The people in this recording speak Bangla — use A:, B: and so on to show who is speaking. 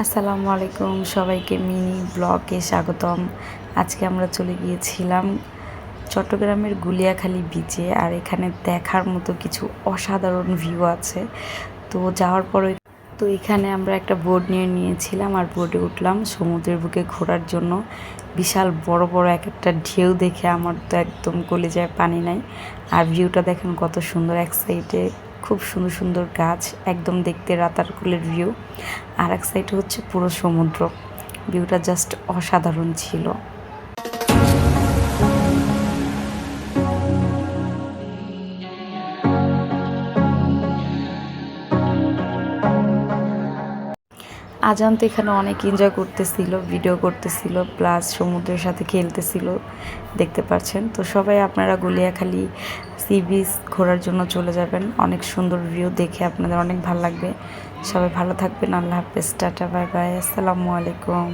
A: আসসালামু আলাইকুম সবাইকে মিনি ব্লগে স্বাগতম। আজকে আমরা চলে গিয়েছিলাম চট্টগ্রামের গুলিয়াখালী বিচে আর এখানে দেখার মতো কিছু অসাধারণ ভিউ আছে। তো যাওয়ার পরে তো এখানে আমরা একটা বোর্ড নিয়ে নিয়েছিলাম, আর বোর্ডে উঠলাম সমুদ্রের বুকে ঘোরার জন্য। বিশাল বড় বড় এক একটা ঢেউ দেখে আমার তো একদম গলে যায় পানি নাই। আর ভিউটা দেখেন কত সুন্দর, এক সাইডে খুব সুন্দর সুন্দর গাছ, একদম দেখতে রাতারকুলের ভিউ আর এক সাইড হচ্ছে পুরো সমুদ্র। ভিউটা জাস্ট অসাধারণ ছিল। আজান তো এখানে অনেক এনজয় করতেছিল ভিডিও করতেছিল প্লাস সমুদ্রের সাথে খেলতেছিল, দেখতে পাচ্ছেন তো সবাই আপনারা গুলিয়াখালী সি বিচ ঘোরার জন্য চলে যাবেন। অনেক সুন্দর ভিউ দেখে আপনাদের অনেক ভালো লাগবে। সবাই ভালো থাকবেন। আল্লাহ হাফেজ। Tata, bye bye. আসসালামু আলাইকুম।